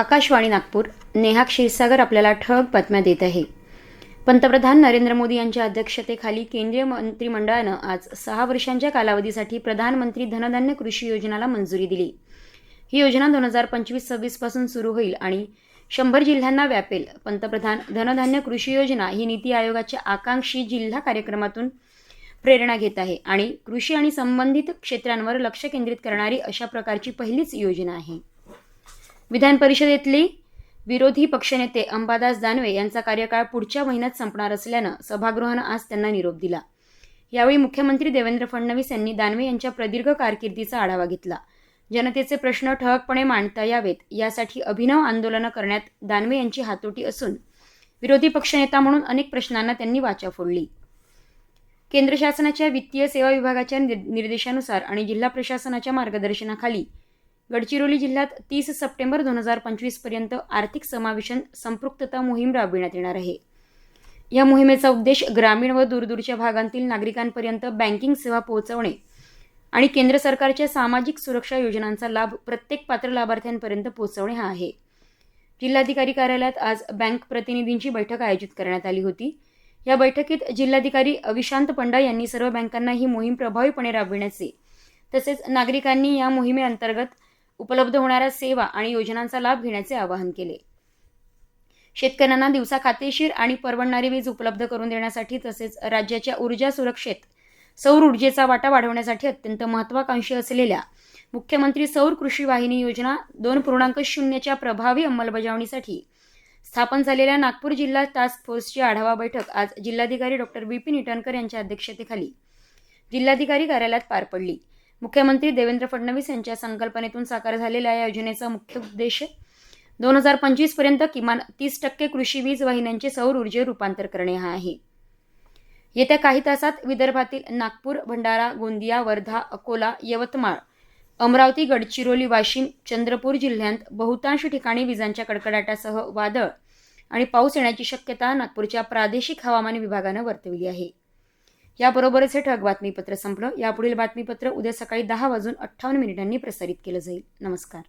आकाशवाणी नागपूर नेहा क्षीरसागर आपल्याला ठळक बातम्या देत आहे. पंतप्रधान नरेंद्र मोदी यांच्या अध्यक्षतेखाली केंद्रीय मंत्रिमंडळानं आज सहा वर्षांच्या कालावधीसाठी प्रधानमंत्री धनधान्य कृषी योजनाला मंजुरी दिली. ही योजना दोन हजार पंचवीस सव्वीसपासून सुरू होईल आणि शंभर जिल्ह्यांना व्यापेल. पंतप्रधान धनधान्य कृषी योजना ही नीती आयोगाच्या आकांक्षी जिल्हा कार्यक्रमातून प्रेरणा घेत आहे आणि कृषी आणि संबंधित क्षेत्रांवर लक्ष केंद्रित करणारी अशा प्रकारची पहिलीच योजना आहे. विधान परिषदेतले विरोधी पक्षनेते अंबादास दानवे यांचा कार्यकाळ पुढच्या महिन्यात संपणार असल्यानं सभागृहानं आज त्यांना निरोप दिला. यावेळी मुख्यमंत्री देवेंद्र फडणवीस यांनी दानवे यांच्या प्रदीर्घ कारकिर्दीचा आढावा घेतला. जनतेचे प्रश्न ठळकपणे मांडता यावेत यासाठी अभिनव आंदोलनं करण्यात दानवे यांची हातोटी असून विरोधी पक्षनेता म्हणून अनेक प्रश्नांना त्यांनी वाचा फोडली. केंद्र शासनाच्या वित्तीय सेवा विभागाच्या निर्देशानुसार आणि जिल्हा प्रशासनाच्या मार्गदर्शनाखाली गडचिरोली जिल्ह्यात तीस सप्टेंबर दोन हजार पंचवीसपर्यंत आर्थिक समावेशन संपृक्तता मोहीम राबविण्यात येणार आहे. या मोहिमेचा उद्देश ग्रामीण व दूरदूरच्या भागांतील नागरिकांपर्यंत बँकिंग सेवा पोहोचवणे आणि केंद्र सरकारच्या सामाजिक सुरक्षा योजनांचा लाभ प्रत्येक पात्र लाभार्थ्यांपर्यंत पोहोचवणे हा आहे. जिल्हाधिकारी कार्यालयात आज बँक प्रतिनिधींची बैठक आयोजित करण्यात आली होती. या बैठकीत जिल्हाधिकारी अविशांत पंडा यांनी सर्व बँकांना ही मोहीम प्रभावीपणे राबविण्याचे तसेच नागरिकांनी या मोहिमेअंतर्गत उपलब्ध होणाऱ्या सेवा आणि योजनांचा लाभ घेण्याचे आवाहन केले. शेतकऱ्यांना दिवसा खातेशीर आणि परवडणारी वीज उपलब्ध करून देण्यासाठी तसेच राज्याच्या ऊर्जा सुरक्षेत सौर ऊर्जेचा वाटा वाढवण्यासाठी अत्यंत महत्वाकांक्षी असलेल्या मुख्यमंत्री सौर कृषी वाहिनी योजना दोन पूर्णांक शून्यच्या प्रभावी अंमलबजावणीसाठी स्थापन झालेल्या नागपूर जिल्हा टास्क फोर्सची आढावा बैठक आज जिल्हाधिकारी डॉक्टर विपिन इटनकर यांच्या अध्यक्षतेखाली जिल्हाधिकारी कार्यालयात पार पडली. मुख्यमंत्री देवेंद्र फडणवीस यांच्या संकल्पनेतून साकार झालेल्या या योजनेचा मुख्य उद्देश दोन हजार पंचवीसपर्यंत किमान तीस टक्के कृषी वीज वाहिन्यांचे सौर ऊर्जेत रूपांतर करणे हा आहे. येत्या काही तासात विदर्भातील नागपूर भंडारा गोंदिया वर्धा अकोला यवतमाळ अमरावती गडचिरोली वाशिम चंद्रपूर जिल्ह्यांत बहुतांश ठिकाणी विजांच्या कडकडाटासह वादळ आणि पाऊस येण्याची शक्यता नागपूरच्या प्रादेशिक हवामान विभागानं वर्तवली आहे. याबरोबरच हे ठळक बातमीपत्र संपलं. यापुढील बातमीपत्र उद्या सकाळी दहा वाजून अठ्ठावन्न मिनिटांनी प्रसारित केलं जाईल. नमस्कार.